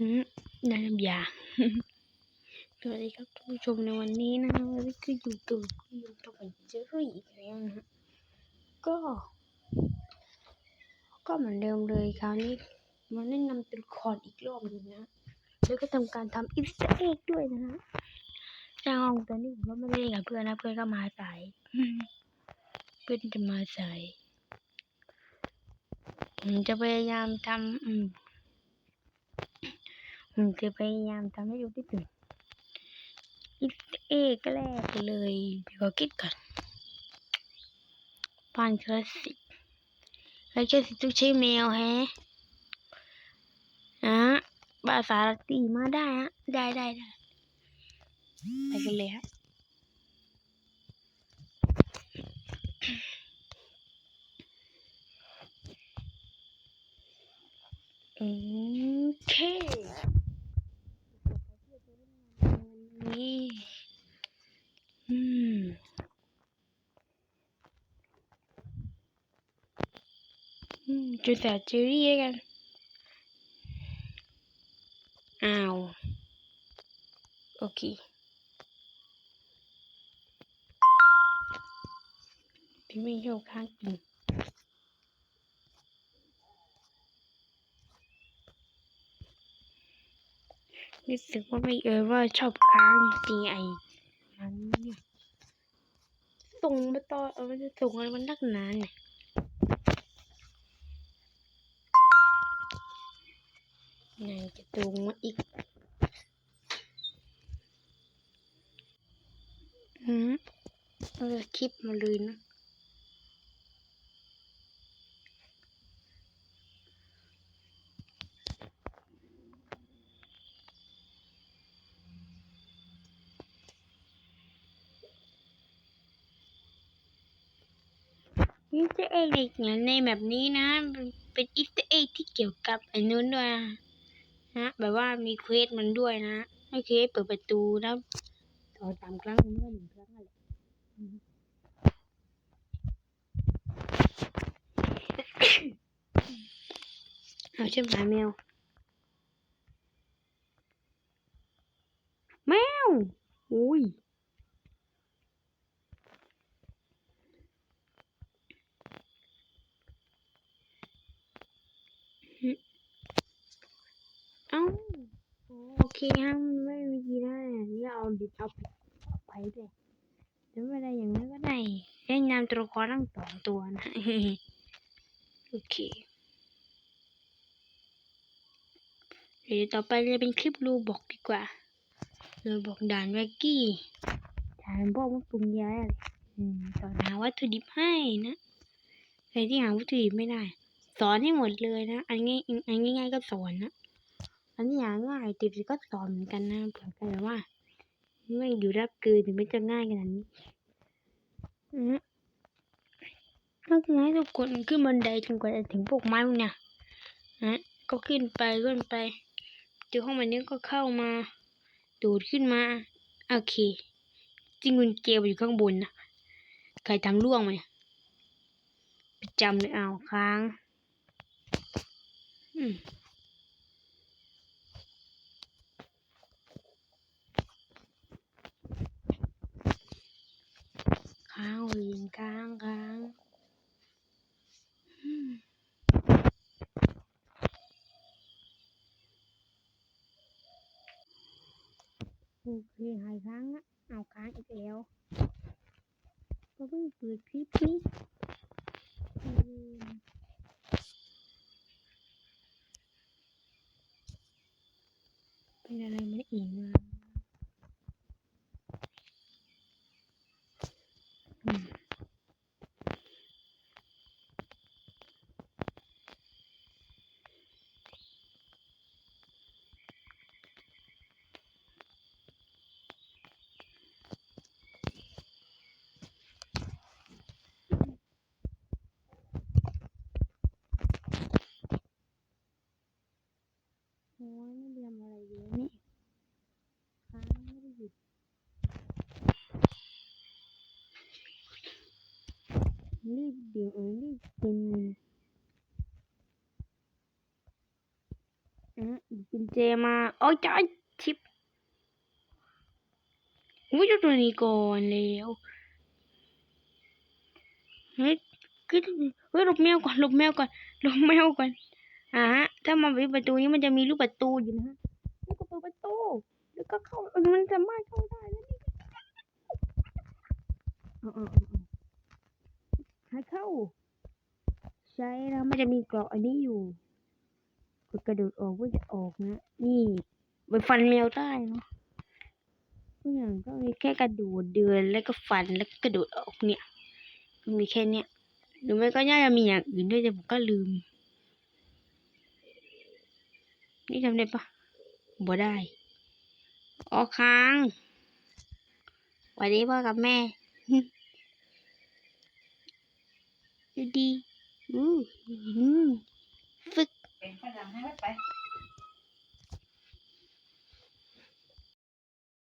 อืมน้ำยาสวัสดีครับท่านผู้ชมในวันนี้นะวันนี้ก็อยู่กับอยู่กับเจอรี่อีกแล้วนะฮะก็ ก็เหมือนเดิมเลยคราวนี้มาแนะนำตัวละครอีกรอบหนึ่งนะ แล้วก็ทำการทำอีสเอกด้วยนะฮะจ้างองตอนนี้ผมก็ไม่ได้เล่นกับเพื่อนนะเพื่อนก็มาสายเพื่อนจะมาสายผมจะพยายามทำอืม ผมจะพยายามทำให้ดูที่สุดอีสเอกแรกเลยเดี๋ยวขอคิดก่อนบ้านคลาสสิกแล้วคลาสสิกต้องใช้แมวแฮะอะบาสารตีมาได้ฮะได้ได้ได้ไปกันเลยฮะโอเคนี่ อืมอืมจุดแต่เจอรี่แล้วกันอ้าวโอเคพี่ไม่ช ส่งมาต่อเออมันจะส่งอะไรมันนักหนาเนี่ยไงจะตรงมาอีกอืมเออคลิปมาเลยนะ อีสเตอร์เอ็กเนี่ยในแบบนี้นะ เป็นอีสเตอร์เอ็กที่เกี่ยวกับไอ้นู้นด้วยนะแบบว่ามีเควสมันด้วยนะโอเคเปิดประตูแล้วสองสามครั้งมันก็หนึ่งครั้งอะไรเอาเชื่อมหาแมว แมว อุ้ย เอ้า โอเคฮะไม่มีทีได้นี่เอาดิเอาไปเลยแล้วไม่ได้อย่างนั้นก็ได้เล่นนามตัวละครทั้งสองตัวนะโอเคเดี๋ยวต่อไปจะเป็นคลิปรูบอกดีกว่ารูบอกด่านแวกกี้ด่านพวกมันปรุงยาอะไรสอนหาวัตถุดิบให้นะใครที่หาวัตถุดิบไม่ได้ สอนให้หมดเลยนะ อันง่ายอันง่ายๆก็สอนนะ อันนี้อย่างง่ายติดก็สอนเหมือนกันนะเผื่อใครแบบว่าไม่อยู่รับเกินถึงไม่จะง่ายขนาดนี้อืมก็คือให้ทุกคนขึ้นบันไดจนกว่าจะถึงพวกไม้พวกเนี้ยนะก็ขึ้นไปขึ้นไปเจอห้องแบบนี้ก็เข้ามาดูดขึ้นมา โอเค จริงคุณเกลอยู่ข้างบนนะใครทำล่วงมาเนี่ยประจำเลยเอาค้าง อืม ค้างวีนค้างค้างอืม โอเคหายค้างอะเอาค้างอีกแล้ว ก็เพิ่งเปิดคลิปนี้อืมเป็นอะไรไม่อีกมาอืม โอ้ยไม่เรียมอะไรเยอะนี่ค้างไม่ได้หยุด รีบเดี๋ยวเออรีบเป็นเอนะหยิบกุญแจมาโอ้ยจ้าชิปอุ้ยเจ้าตัวนี้ก่อนแล้วเฮ้ยคือเฮ้ยหลบแมวก่อนหลบแมวก่อนหลบแมวก่อนอ่าฮะถ้ามาปิดประตูนี้มันจะมีลูกประตูอยู่นะฮะแล้วก็เปิดประตูแล้วก็เข้ามันสามารถเข้าได้แล้วนี่เอาเอาเอาเอาให้เข้า ใช่แล้วมันจะมีกราะอันนี้อยู่กดกระโดดออกเพื่อจะออกนะ นี่ไปฟันแมวได้เนาะทุกอย่างก็มีแค่กระโดดเดินแล้วก็ฟันแล้วก็กระโดดออกเนี่ยมันมีแค่เนี้ยหรือไม่ก็น่าจะมีอย่างอื่นด้วยแต่ผมก็ลืม นี่ทำได้ปะบ่ได้ออกค้างสวัสดีพ่อกับแม่